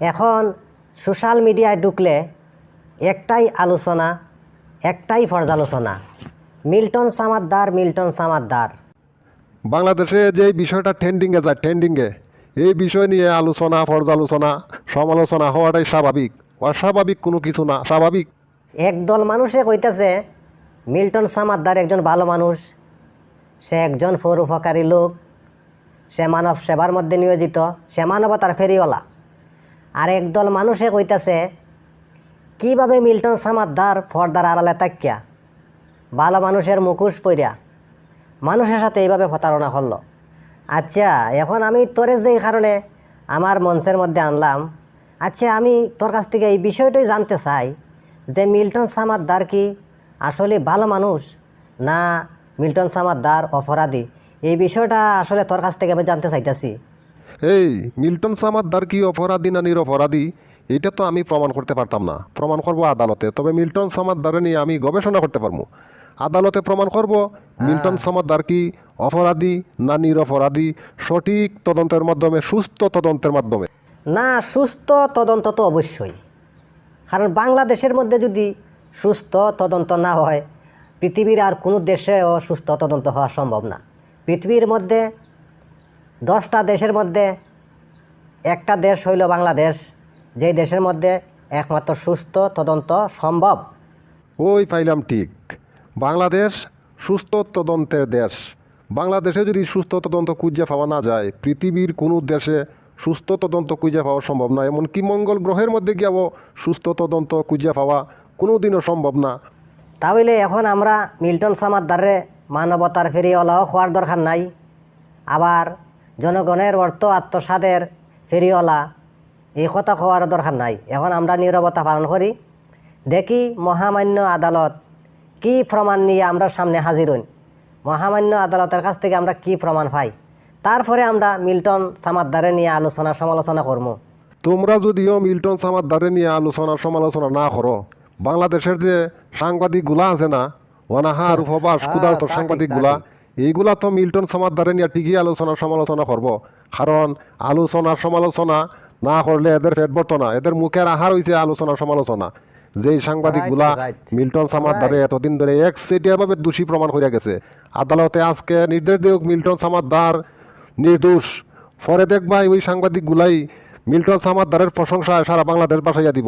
এখন সোশ্যাল মিডিয়ায় ঢুকলে একটাই আলোচনা একটাই পর্যালোচনা মিল্টন সামাদ্দার মিল্টন সামাদ্দার। বাংলাদেশে যে বিষয়টা ট্রেন্ডিংয়ে যায় ট্রেন্ডিংয়ে এই বিষয় নিয়ে আলোচনা পর্যালোচনা সমালোচনা হওয়াটাই স্বাভাবিক। অস্বাভাবিক কোনো কিছু না স্বাভাবিক। একদল মানুষে কইতেছে মিল্টন সামাদ্দার একজন ভালো মানুষ সে একজন পরোপকারী লোক সে মানব সেবার মধ্যে নিয়োজিত সে মানবতার ফেরিওয়ালা। আর একদল মানুষে কইতাছে, কীভাবে মিল্টন সামাদ্দার ফর্দার আড়ালে তাকিয়া ভালো মানুষের মুখোশ পইরা মানুষের সাথে এইভাবে প্রতারণা করল। আচ্ছা এখন আমি তোরে যেই কারণে আমার মঞ্চের মধ্যে আনলাম আচ্ছা আমি তোর কাছ থেকে এই বিষয়টাই জানতে চাই যে মিল্টন সামাদ্দার কি আসলে ভালো মানুষ না মিল্টন সামাদ্দার অপরাধী? এই বিষয়টা আসলে তোর কাছ থেকে আমি জানতে চাইতেছি। এই মিল্টন সামাদ্দার কি অপরাধী না নিরপরাধী? এটা তো আমি প্রমাণ করতে পারতাম না। প্রমাণ করব আদালতে। তবে মিল্টন সামাদ্দারে নিয়ে আমি গবেষণা করতে পারব। আদালতে প্রমাণ করব মিল্টন সামাদ্দার কি অপরাধী না নিরপরাধী? সঠিক তদন্তের মাধ্যমে সুস্থ তদন্তের মাধ্যমে? না সুস্থ তদন্ত তো অবশ্যই। কারণ বাংলাদেশের মধ্যে যদি সুস্থ তদন্ত না হয় পৃথিবীর আর কোনো দেশেও সুস্থ তদন্ত হওয়া সম্ভব না। পৃথিবীর মধ্যে দশটা দেশের মধ্যে একটা দেশ হইল বাংলাদেশ। যেই দেশের মধ্যে একমাত্র সুস্থ তদন্ত সম্ভব। ওই পাইলাম ঠিক। বাংলাদেশ সুস্থ তদন্তের দেশ। বাংলাদেশে যদি সুস্থ তদন্ত খুঁজে পাওয়া না যায় পৃথিবীর কোনো দেশে সুস্থ তদন্ত খুঁজে পাওয়া সম্ভব না। এমনকি মঙ্গল গ্রহের মধ্যে গিয়েও সুস্থ তদন্ত খুঁজে পাওয়া কোনোদিনও সম্ভব না। তাহলে এখন আমরা মিল্টন সামাদ্দারে মানবতার ফেরিওয়ালাও হওয়ার দরকার নাই। আবার জনগণের অর্থ আত্মসাদের ফেরিওয়ালা। এই কথা হওয়ার দরকার নাই। এখন আমরা নীরবতা পালন করি। দেখি মহামান্য আদালত কি প্রমাণ নিয়ে আমরা সামনে হাজির হই। মহামান্য আদালতের কাছ থেকে আমরা কি প্রমাণ পাই? তারপরে আমরা মিল্টন সামাদ্দারে নিয়ে আলোচনা সমালোচনা করব তোমরা যদিও মিল্টন সামাদ্দারে নিয়ে আলোচনা সমালোচনা না করো বাংলাদেশের যে সাংবাদিকগুলা আছে না অনাহার উপবাস হ্যাঁ, ক্ষুধার্ত সাংবাদিকগুলা এইগুলা তো মিল্টন সামাদ্দারে নিয়ে ঠিকই আলোচনা সমালোচনা করব। কারণ আলোচনা সমালোচনা না করলে এদের পেট ভরতো না। এদের মুখের আহার হয়েছে আলোচনা সমালোচনা। যেই সাংবাদিকগুলা. মিল্টন সামাদ্দারে এতদিন ধরে এক সেটিয়াভাবে দোষী প্রমাণ করে গেছে। আদালতে আজকে নির্দেশ দেওক মিল্টন সামাদ্দার নির্দোষ। পরে দেখবাই ওই সাংবাদিকগুলাই মিল্টন সামাদ্দারের প্রশংসায় সারা বাংলাদেশ বাসাইয়া দিব।